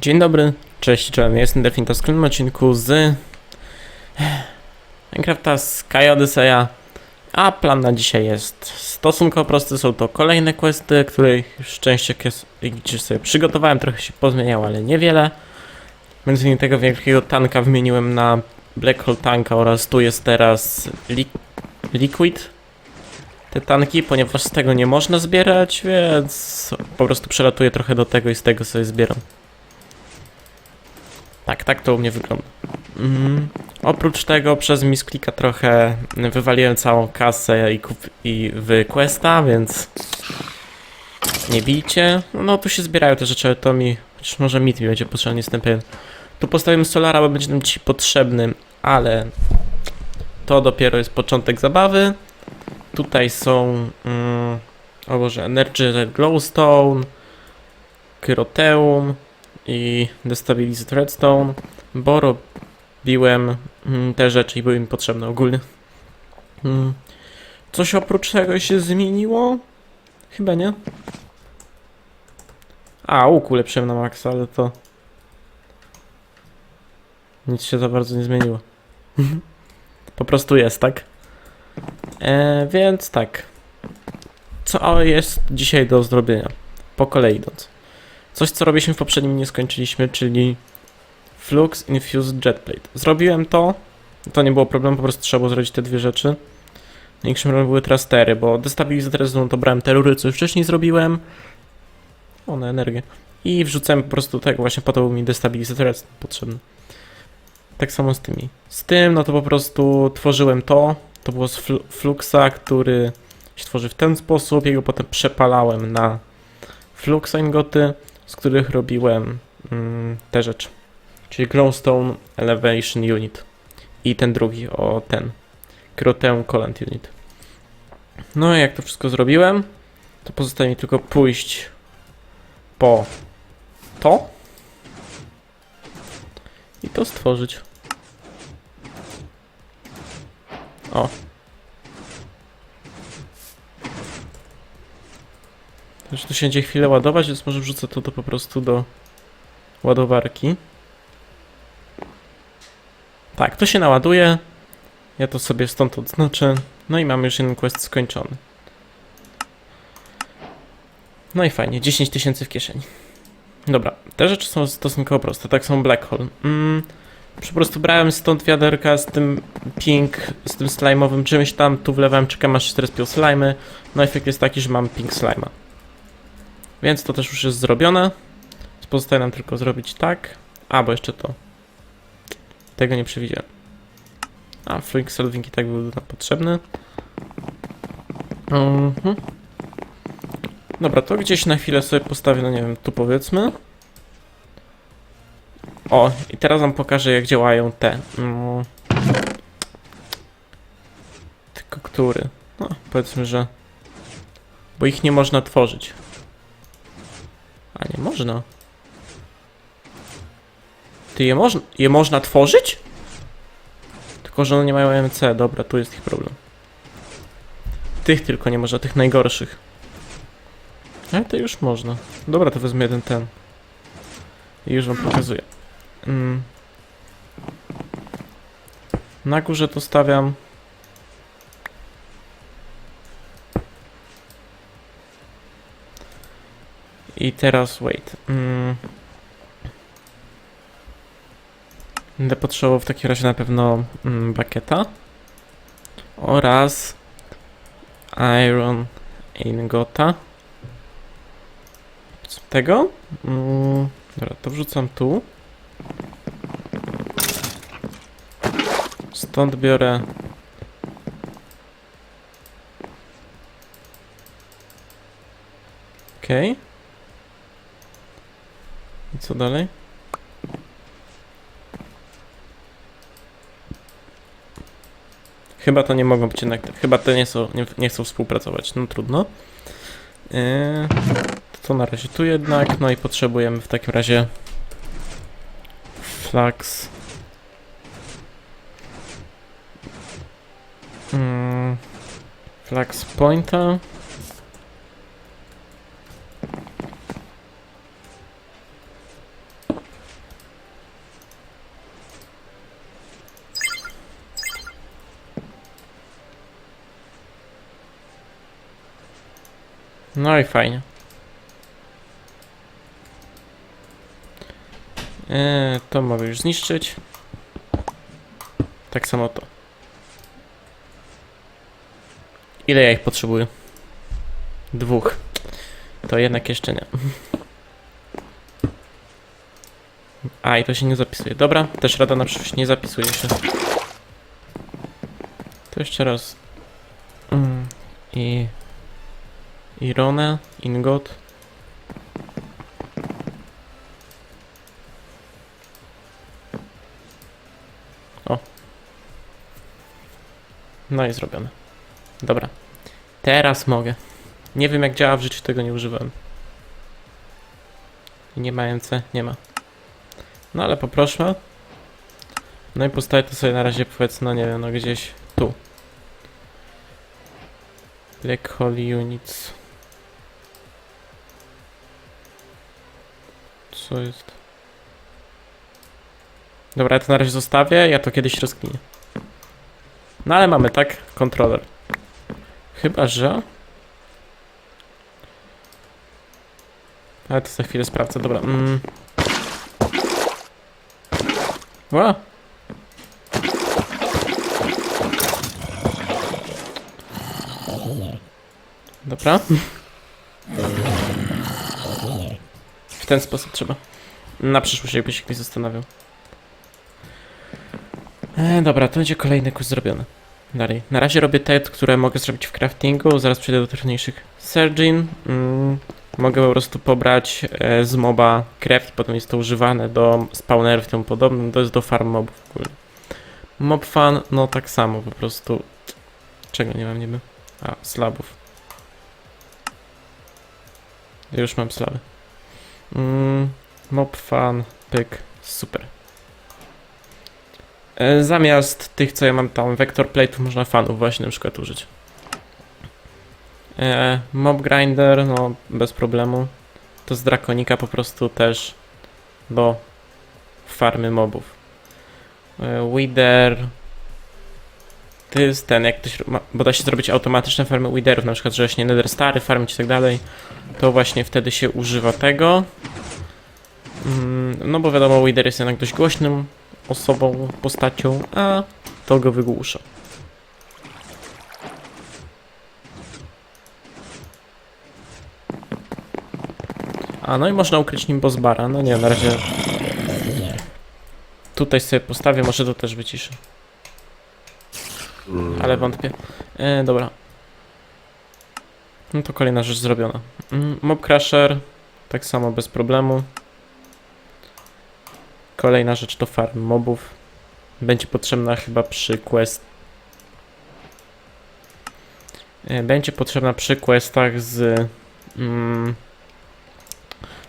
Dzień dobry, cześć, cześć, jestem Delfin, to w kolejnym odcinku z Minecrafta Sky Odyseya, a plan na dzisiaj jest stosunkowo prosty, są to kolejne questy, które już jak sobie przygotowałem, trochę się pozmieniało, ale niewiele. Między innymi tego wielkiego tanka wymieniłem na Black Hole Tanka oraz tu jest teraz li Liquid, te tanki, ponieważ z tego nie można zbierać, więc po prostu przelatuję trochę do tego i z tego sobie zbieram. Tak, tak to u mnie wygląda. Mm. Oprócz tego przez misklika trochę wywaliłem całą kasę i, kup i w questa, więc nie bijcie. No tu się zbierają te rzeczy, ale to mi, chociaż może mit mi będzie potrzebny, nie jestem pewien. Tu postawimy solara, bo będzie nam dzisiaj potrzebny, ale to dopiero jest początek zabawy. Tutaj są, mm, o Boże, Energy Glowstone, Kyroteum, i Destabilized Redstone, bo robiłem mm, te rzeczy i były mi potrzebne ogólnie. Mm. Coś oprócz tego się zmieniło? Chyba nie. A, łuk ulepszyłem na maksa, ale to... Nic się za bardzo nie zmieniło. po prostu jest, tak? E, więc tak. Co jest dzisiaj do zrobienia? Po kolei idąc. Coś, co robiliśmy w poprzednim nie skończyliśmy, czyli Flux Infused Jetplate. Zrobiłem to, to nie było problemu, po prostu trzeba było zrobić te dwie rzeczy. Największym problemem były trastery, bo destabilizator no to brałem te rury, co już wcześniej zrobiłem. O, na energię. I wrzucałem po prostu tego, właśnie po to był mi destabilizator potrzebny. Tak samo z tymi. Z tym, no to po prostu tworzyłem to. To było z fl Fluxa, który się tworzy w ten sposób. Jego potem przepalałem na Fluxa ingoty z których robiłem mm, te rzeczy. Czyli Glowstone Elevation Unit i ten drugi, o ten, Croteum Collant Unit. No i jak to wszystko zrobiłem, to pozostaje mi tylko pójść po to i to stworzyć. O, Już to się będzie chwilę ładować, więc może wrzucę to, to po prostu do ładowarki. Tak, to się naładuje. Ja to sobie stąd odznaczę. No i mamy już jeden quest skończony. No i fajnie, 10 tysięcy w kieszeni. Dobra, te rzeczy są stosunkowo proste, tak są black hole. Mm, po prostu brałem stąd wiaderka z tym pink, z tym slime'owym czymś tam, tu wlewałem, czekam aż się teraz slimy. No efekt jest taki, że mam pink slime'a. Więc to też już jest zrobione. Pozostaje nam tylko zrobić tak. A, bo jeszcze to. Tego nie przewidziałem. A, flick solving i tak był nam potrzebny. Mhm. Dobra, to gdzieś na chwilę sobie postawię, no nie wiem, tu powiedzmy. O, i teraz wam pokażę, jak działają te. Mm. Tylko który? No, powiedzmy, że... Bo ich nie można tworzyć. A nie można. Ty je, moż je można tworzyć? Tylko, że one nie mają MC. Dobra, tu jest ich problem. Tych tylko nie można, tych najgorszych. Ale to już można. Dobra, to wezmę jeden ten. I już wam pokazuję. Mm. Na górze to stawiam I teraz wait. Mm. Będę potrzebował w takim razie na pewno mm, bakieta oraz iron ingota. Tego? Mm, dobra, to wrzucam tu. Stąd biorę Okej. Okay. I co dalej? Chyba to nie mogą być jednak. Chyba te nie, są, nie, nie chcą współpracować. No trudno. Yy, to na razie tu jednak. No i potrzebujemy w takim razie flax. Yy, flax pointa. No i fajnie. Eee, to mogę już zniszczyć. Tak samo to. Ile ja ich potrzebuję? Dwóch. To jednak jeszcze nie. A, i to się nie zapisuje. Dobra, też rada na przyszłość nie zapisuje się. To jeszcze raz. Mm, I... Irona, Ingot. O. No i zrobione. Dobra. Teraz mogę. Nie wiem jak działa w życiu, tego nie używałem. Nie ma MC? Nie ma. No ale poproszę. No i postawię to sobie na razie powiedzmy, no nie wiem, no gdzieś tu. Black Hole Units. Co jest? Dobra, ja to na razie zostawię, ja to kiedyś rozkminię. No ale mamy, tak? Kontroler. Chyba, że... Ale to za chwilę sprawdzę, dobra. Mm. Dobra. W ten sposób trzeba. Na przyszłość jakby się ktoś zastanawiał. E, dobra, to będzie kolejny kurs zrobiony. Dalej. Na razie robię te, które mogę zrobić w craftingu. Zaraz przejdę do trudniejszych. Surgeon. Mm, mogę po prostu pobrać e, z moba krew i potem jest to używane do spawnerów i tym podobnym. To jest do farm mobów ogólnie. Mob fan, no tak samo po prostu. Czego nie mam niby? A, slabów. Już mam slaby. Mm, mob fan, pyk, super. E, Zamiast tych, co ja mam tam, vector plate'ów, można fanów właśnie na przykład użyć. E, mob grinder, no bez problemu. To z drakonika po prostu też do farmy mobów. E, Wither. To jest ten, jak ktoś, ma- bo da się zrobić automatyczne farmy Witherów, na przykład, że właśnie Nether Stary farmić i tak dalej. To właśnie wtedy się używa tego. Mm, No bo wiadomo, Wither jest jednak dość głośnym osobą, postacią, a to go wygłusza. A no i można ukryć nim Bozbara. No nie, na razie. Tutaj sobie postawię, może to też wyciszę. Ale wątpię. E, dobra. No to kolejna rzecz zrobiona. Mm, Mob Crusher. Tak samo bez problemu. Kolejna rzecz to farm mobów. Będzie potrzebna chyba przy quest. E, Będzie potrzebna przy questach z. Mm,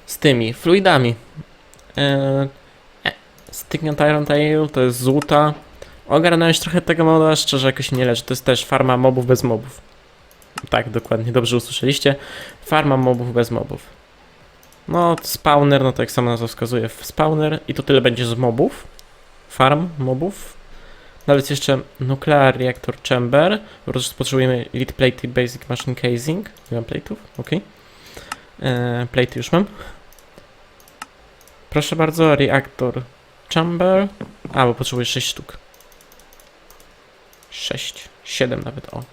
z tymi fluidami. E, e, Stignant Iron Tail to jest złuta. Ogarnąłeś trochę tego moda, szczerze jakoś nie leży. To jest też farma mobów bez mobów. Tak, dokładnie, dobrze usłyszeliście. Farma mobów bez mobów. No, spawner, no to jak sama nazwa wskazuje, spawner i to tyle będzie z mobów. Farm mobów. No ale jest jeszcze Nuclear Reactor Chamber. Po prostu potrzebujemy Lead Plate i Basic Machine Casing. Nie mam plate'ów, ok. Eee, plate już mam. Proszę bardzo, Reactor Chamber. A, bo potrzebuję 6 sztuk. 6, 7 nawet, o.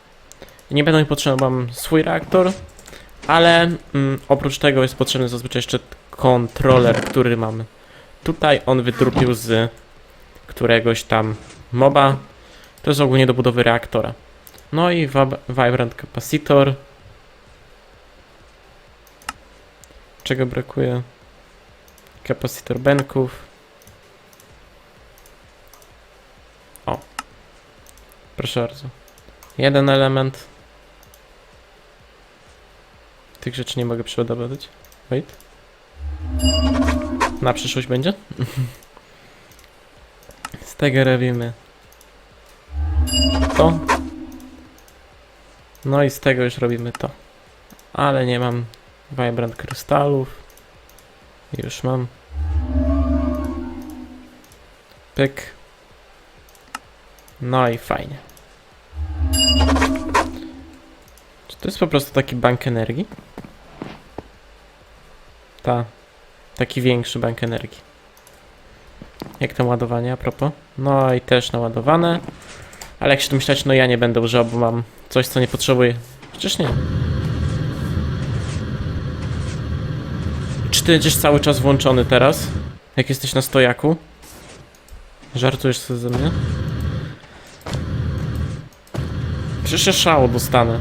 Nie będę mi potrzebny, mam swój reaktor. Ale mm, oprócz tego jest potrzebny zazwyczaj jeszcze kontroler, który mamy. Tutaj on wydrupił z któregoś tam moba. To jest ogólnie do budowy reaktora. No i Vibrant Capacitor. Czego brakuje? Capacitor benków. Proszę bardzo. Jeden element. Tych rzeczy nie mogę przeładować. Wait. Na przyszłość będzie? Z tego robimy to. No i z tego już robimy to. Ale nie mam Vibrant krystalów. Już mam. Pyk. No i fajnie. Czy to jest po prostu taki bank energii? Ta. Taki większy bank energii. Jak tam ładowanie a propos? No i też naładowane. Ale jak się domyślać, no ja nie będę używał, bo mam coś, co nie potrzebuję. Przecież nie. Czy ty będziesz cały czas włączony teraz? Jak jesteś na stojaku? Żartujesz sobie ze mnie? Przecież ja szału dostanę.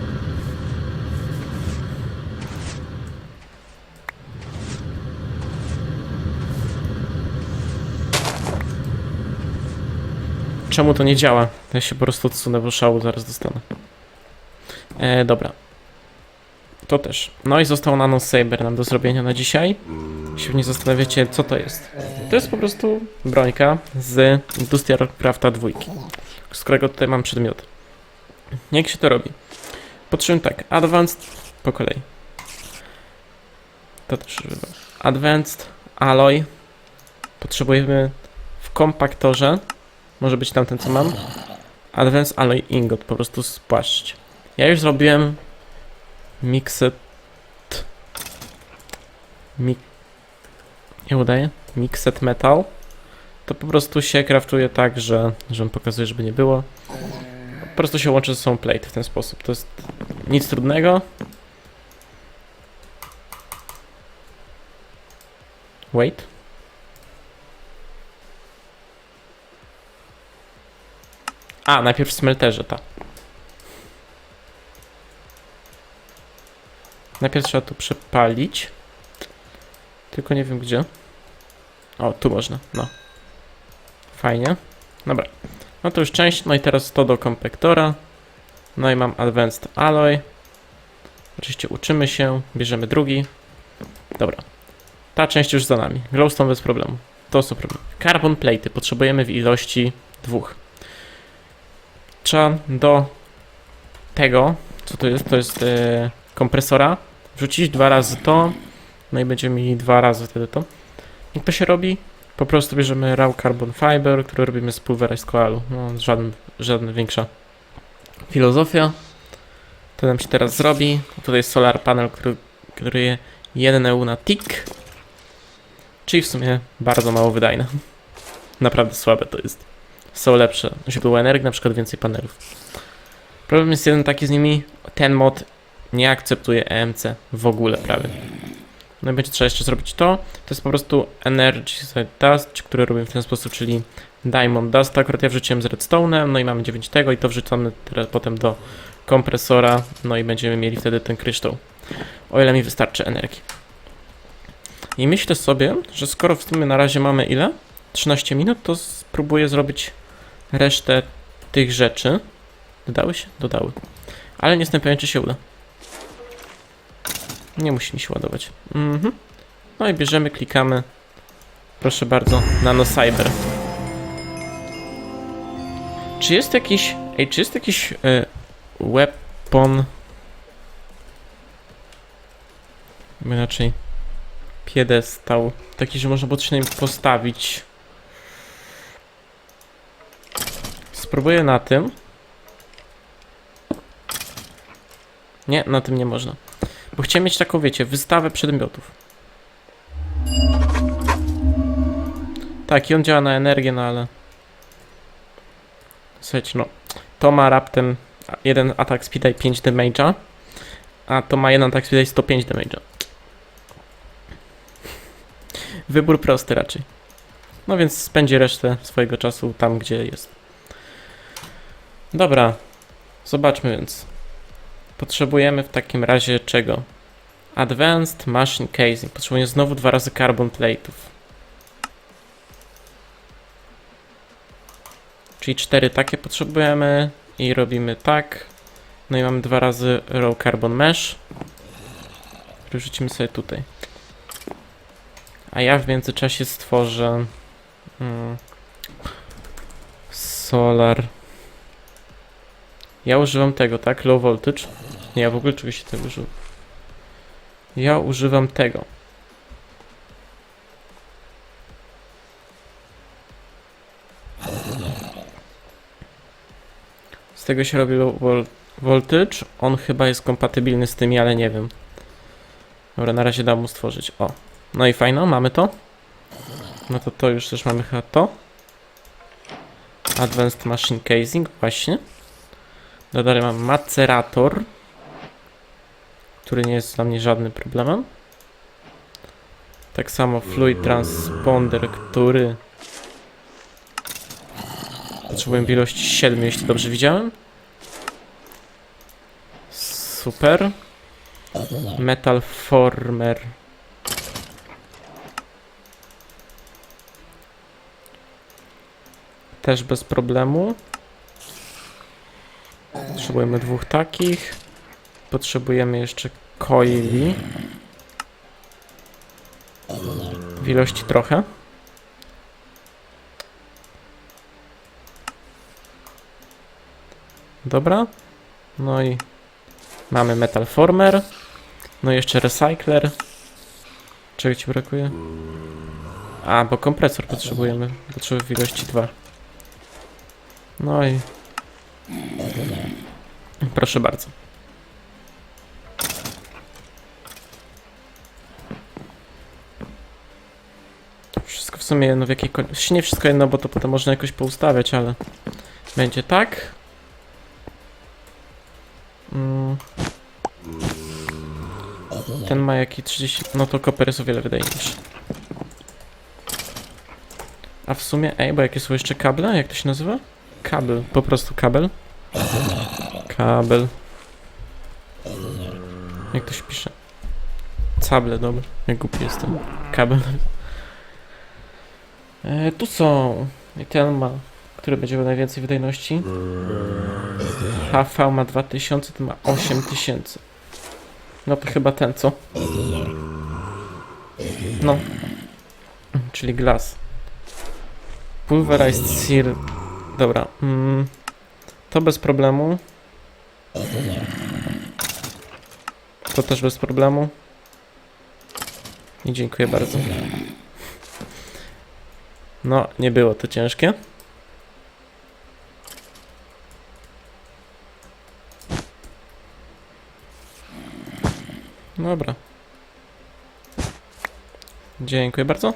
Czemu to nie działa? Ja się po prostu odsunę, bo szału zaraz dostanę. E, dobra. To też. No i został Nano Saber nam do zrobienia na dzisiaj. Się nie zastanawiacie, co to jest. To jest po prostu brońka z Industrial Crafta 2, z którego tutaj mam przedmiot. Jak się to robi? Potrzebujemy tak, Advanced po kolei. To też używam. Advanced Alloy. Potrzebujemy w kompaktorze. Może być tamten, co mam. Advanced Alloy Ingot, po prostu spłaszczyć. Ja już zrobiłem Mixed. Mi... Nie udaje? Mixed Metal. To po prostu się kraftuje tak, że, że pokazuje, żeby nie było. Po prostu się łączy ze sobą plate w ten sposób. To jest nic trudnego. Wait. A, najpierw w smelterze, tak. Najpierw trzeba tu przepalić. Tylko nie wiem gdzie. O, tu można, no. Fajnie. Dobra. No to już część, no i teraz to do kompektora. No i mam Advanced Alloy. Oczywiście uczymy się, bierzemy drugi. Dobra. Ta część już za nami. Glowstone bez problemu. To są problemy. Carbon plate potrzebujemy w ilości dwóch. Trzeba do tego, co to jest, to jest e, kompresora, wrzucić dwa razy to, no i będziemy mieli dwa razy wtedy to. Jak to się robi? Po prostu bierzemy raw carbon fiber, który robimy z pulverized coalu. No, żadna większa filozofia. To nam się teraz zrobi. Tutaj jest solar panel, który generuje 1 EU na tick. Czyli w sumie bardzo mało wydajne. Naprawdę słabe to jest. Są lepsze źródła energii, na przykład więcej panelów. Problem jest jeden taki z nimi, ten mod nie akceptuje EMC w ogóle prawie. No i będzie trzeba jeszcze zrobić to. To jest po prostu Energy Dust, który robimy w ten sposób, czyli Diamond Dust. Akurat ja wrzuciłem z Redstone'em, no i mamy 9 tego i to wrzucamy teraz potem do kompresora, no i będziemy mieli wtedy ten kryształ. O ile mi wystarczy energii. I myślę sobie, że skoro w sumie na razie mamy ile? 13 minut, to spróbuję zrobić resztę tych rzeczy. Dodały się? Dodały. Ale nie jestem pewien, czy się uda. Nie musi mi się ładować. Mhm. No i bierzemy, klikamy. Proszę bardzo, Nano Cyber. Czy jest jakiś. Ej, czy jest jakiś y, weapon. Inaczej. Piedestał. Taki, że można było na nim postawić. Spróbuję na tym. Nie, na tym nie można. Bo chciałem mieć taką, wiecie, wystawę przedmiotów. Tak, i on działa na energię, no ale... Słuchajcie, no... To ma raptem jeden atak speed i 5 damage'a, a to ma jeden atak speed i 105 damage'a. Wybór prosty raczej. No więc spędzi resztę swojego czasu tam, gdzie jest. Dobra, zobaczmy więc. Potrzebujemy w takim razie czego? Advanced Machine Casing. Potrzebujemy znowu dwa razy carbon plate'ów. Czyli cztery takie potrzebujemy i robimy tak. No i mamy dwa razy raw carbon mesh. Rzucimy sobie tutaj. A ja w międzyczasie stworzę mm, solar. Ja używam tego, tak? Low voltage. Nie, ja w ogóle czegoś się tego. Ja używam tego. Z tego się robi vol voltage. On chyba jest kompatybilny z tymi, ale nie wiem. Dobra, na razie dam mu stworzyć. O, No i fajno, mamy to. No to to już też mamy chyba to. Advanced Machine Casing, właśnie. No dalej macerator, który nie jest dla mnie żadnym problemem. Tak samo fluid transponder, który potrzebuję w ilości 7, jeśli dobrze widziałem. Super. Metal former. Też bez problemu. Potrzebujemy dwóch takich. Potrzebujemy jeszcze coili. W ilości trochę. Dobra. No i mamy metal former. No i jeszcze recycler. Czego ci brakuje? A, bo kompresor potrzebujemy. Potrzebujemy w ilości 2. No i... Proszę bardzo. Wszystko w sumie jedno w jakiej kolejności. Nie wszystko jedno, bo to potem można jakoś poustawiać, ale... Będzie tak. Mm. Ten ma jaki 30... No to koper jest o wiele wydajniejszy. A w sumie, ej, bo jakie są jeszcze kable? Jak to się nazywa? Kabel, po prostu kabel. Kabel. Jak to się pisze? Cable, dobra. Jak głupi jestem. Kabel. E, tu są. I ten ma, który będzie miał najwięcej wydajności. HV ma 2000, ten ma 8000. No to chyba ten, co? No. Czyli glass. Pulverized sear. Dobra. Mm, to bez problemu. To też bez problemu. I dziękuję bardzo. No, nie było to ciężkie. Dobra. Dziękuję bardzo.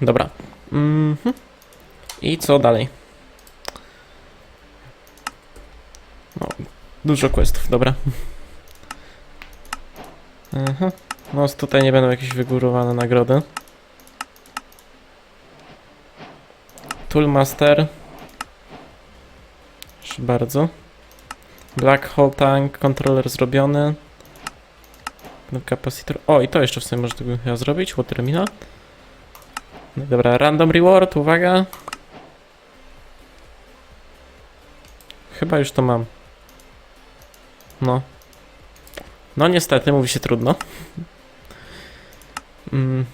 Dobra. Mhm. I co dalej? No, dużo questów, dobra. Aha. No, tutaj nie będą jakieś wygórowane nagrody. Toolmaster. Proszę bardzo. Black Hole Tank, kontroler zrobiony. No, Capacitor. O, i to jeszcze w sumie można tego zrobić. Water mina. No dobra, random reward, uwaga. Chyba już to mam. No. No niestety, mówi się trudno. Mm,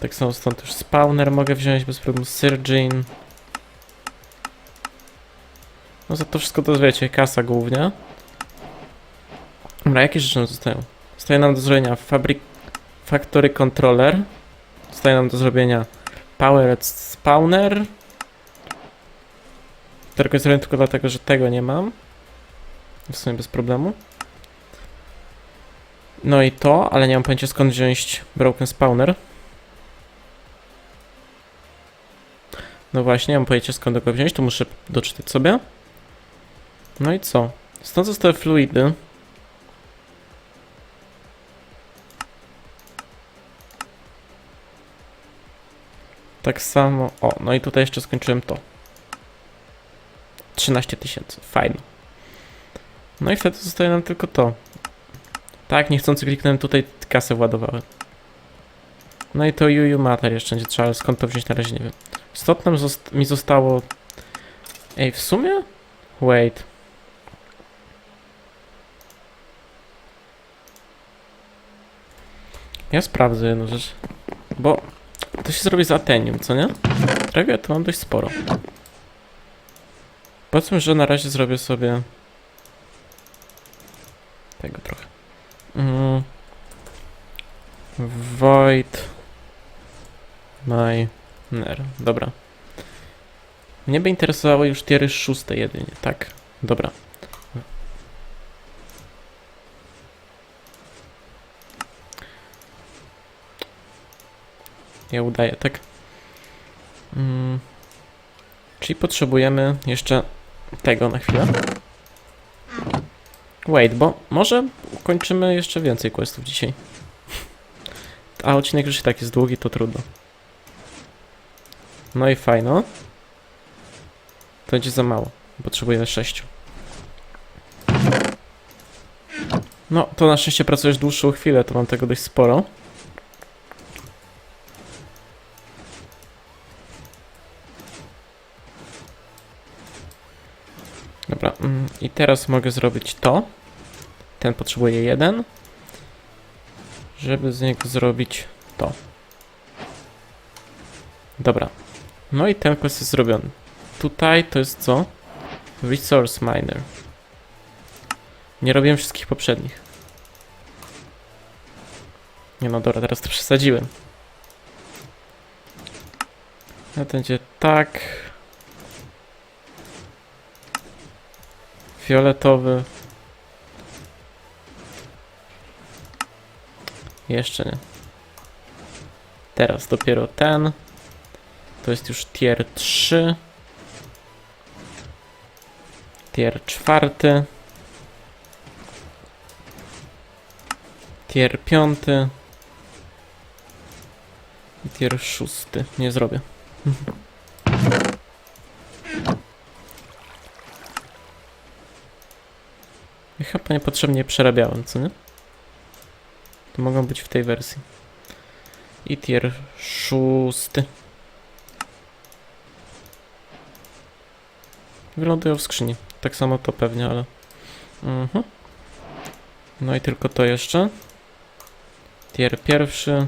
tak samo stąd już spawner mogę wziąć bez problemu. Surgeon. No za to wszystko to wiecie, kasa głównie. Dobra, jakie rzeczy nam zostają? Zostaje nam do zrobienia fabryk... Factory Controller. Zostaje nam do zrobienia Powered Spawner. Tylko zrobię tylko dlatego, że tego nie mam. W sumie bez problemu. No i to, ale nie mam pojęcia skąd wziąć Broken Spawner. No właśnie, nie mam pojęcia skąd go wziąć, to muszę doczytać sobie. No i co? Stąd zostały fluidy. Tak samo. O, no i tutaj jeszcze skończyłem to. 13 tysięcy. Fajno. No i wtedy zostaje nam tylko to. Tak, niechcący kliknąłem tutaj, kasę władowałem. No i to Juju Mater jeszcze nie trzeba, ale skąd to wziąć na razie nie wiem. Stąd nam zost mi zostało... Ej, w sumie? Wait. Ja sprawdzę jedną rzecz. Bo to się zrobi z Atenium, co nie? Drewia to mam dość sporo. Powiedzmy, że na razie zrobię sobie tego trochę. Mm. Void my Ner, dobra. Mnie by interesowały już tiery szóste jedynie, tak? Dobra. Ja udaję, tak? Mm. Czyli potrzebujemy jeszcze tego na chwilę. Wait, bo może ukończymy jeszcze więcej questów dzisiaj. A odcinek już i tak jest długi, to trudno. No i fajno. To będzie za mało. Potrzebujemy sześciu. No, to na szczęście pracujesz dłuższą chwilę, to mam tego dość sporo. I teraz mogę zrobić to. Ten potrzebuje jeden. Żeby z niego zrobić to. Dobra. No i ten quest jest zrobiony. Tutaj to jest co? Resource Miner. Nie robiłem wszystkich poprzednich. Nie no dobra, teraz to przesadziłem. A to będzie tak. Fioletowy. Jeszcze nie. Teraz dopiero ten. To jest już tier 3. Tier 4. Tier 5. I tier 6. Nie zrobię. chyba niepotrzebnie przerabiałem, co nie? To mogą być w tej wersji. I tier 6. Wylądują w skrzyni. Tak samo to pewnie, ale... Mhm. No i tylko to jeszcze. Tier pierwszy.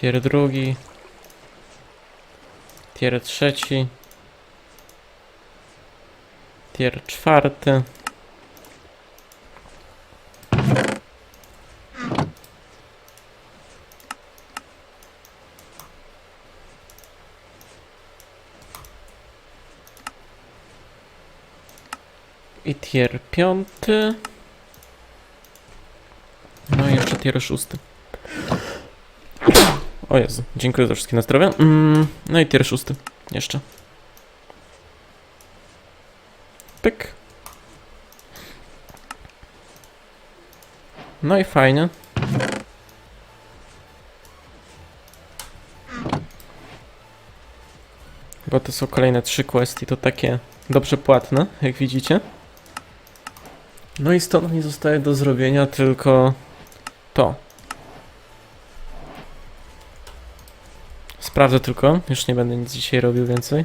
Tier drugi. Tier trzeci. Tier czwarty. I tier piąty. No i jeszcze tier szósty. O Jezu, dziękuję za wszystkie na zdrowie. Mm, no i tier szósty. Jeszcze. Pyk. No i fajnie. Bo to są kolejne trzy questy, to takie dobrze płatne, jak widzicie. No i stąd mi zostaje do zrobienia tylko to. Sprawdzę tylko, już nie będę nic dzisiaj robił więcej.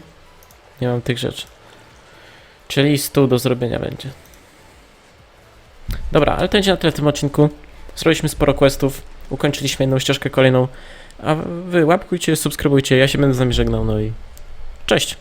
Nie mam tych rzeczy. Czyli stół do zrobienia będzie. Dobra, ale to będzie na tyle w tym odcinku. Zrobiliśmy sporo questów, ukończyliśmy jedną ścieżkę kolejną. A wy łapkujcie, subskrybujcie, ja się będę z nami żegnał, no i cześć!